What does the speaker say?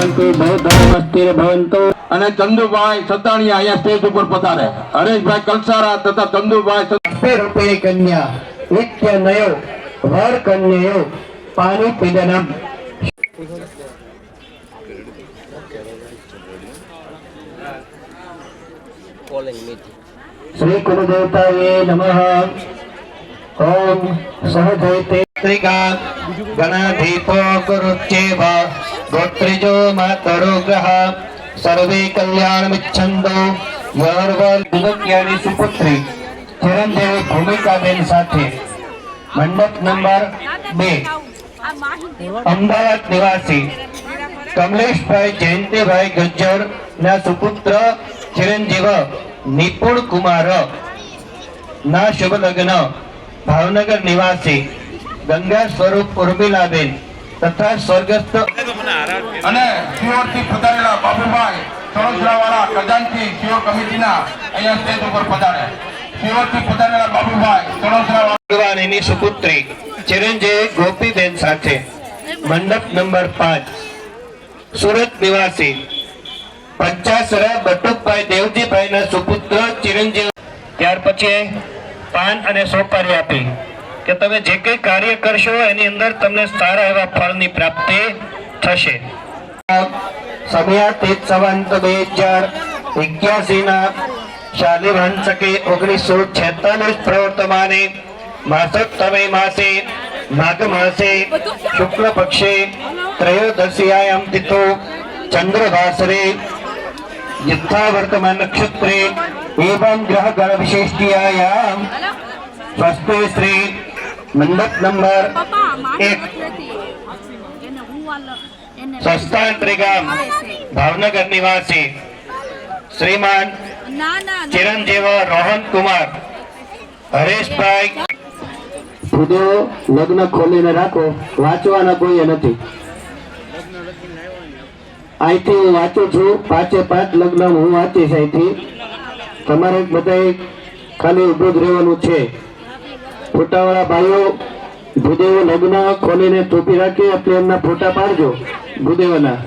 ભવતુ ભવધર્મસ્થિર ભવંતુ. અને ચંદુભાઈ સતાણીયા અહીંયા સ્ટેજ ઉપર પધારે. હરેશભાઈ કલસારા તથા ચંદુભાઈ રૂપે કન્યા નિત્ય નયો વર કન્યયો પાણી પીડનમ શ્રી કુલદેવતાએ નમઃ. ઓમ સહજયતે ત્રિકા ગણાધીપો ગુરુચેવ ગોત્રિજો માતરો ગ્રહ સર્વે કલ્યાણમિચ્છન્તો યર્વલ વિગત્યાની સુપુત્રી ચિરંજીવી ભૂમિકાબેન સાથે મંડપ નંબર બે અમદાવાદ નિવાસી કમલેશભાઈ જયંતિભાઈ ગજ્જર ના સુપુત્ર ચિરંજીવ નિપુણ કુમાર ના શુભ લગ્ન ભાવનગર નિવાસી ગંગા સ્વરૂપ ઉર્મિલાબેન તથા સ્વર્ગસ્થ અને સિયોરથી પધારેલા બાબુભાઈ સરોજરાવાળા ખજાનચી શિહોર કમિટીના અહીંયા સ્ટેજ ઉપર પધારે સિયોરથી પધારેલા બાબુભાઈ સરોજરાવાળા ભગવાનની સુપુત્રી ચિરંજીવી ગોપીબેન સાથે. મંડપ નંબર પાંચ. સુરત નિવાસી પંચાસરા બટુકભાઈ દેવજીભાઈ ના સુપુત્ર ચિરંજીવ. ત્યાર પછી પાન અને સોપારી આપી કે તમે જે કંઈ કાર્ય કરશો એની અંદર તમને સારા એવા ફળની પ્રાપ્તિ થશે. સમયા તેજ બે હજાર અગિયાસીના શાલિર હંસકે ઓગણીસો છેતાલીસ પ્રવર્તમાને માસક માસોત્તમે માસે માઘ માસે શુક્લ પક્ષે ત્રયોદશિયાયમ તિથો, ચંદ્રભાસરે, યથાવર્તમાન નક્ષત્રે एवं ग्रह गण विशेष्टियायाम સ્વસ્તે શ્રી મંડપ નંબર એક સ્વસ્થાંતરી ગામ ભાવનગર નિવાસી શ્રીમાન ચિરંજીવ રોહન કુમાર હરેશભાઈ ભૂદેવો લગ્ન ખોલીને રાખો વાંચવાના કોઈ નથી અહીંથી હું વાંચું છું પાંચે પાંચ લગ્ન હું વાંચીશ અહીંથી તમારે બધાએ ખાલી ઊભું જ રહેવાનું છે. ફોટાવાળા ભાઈઓ, ભૂદેવો લગ્ન ખોલીને ટોપી રાખી આપણે એમના ફોટા પાડજો ભૂદેવના.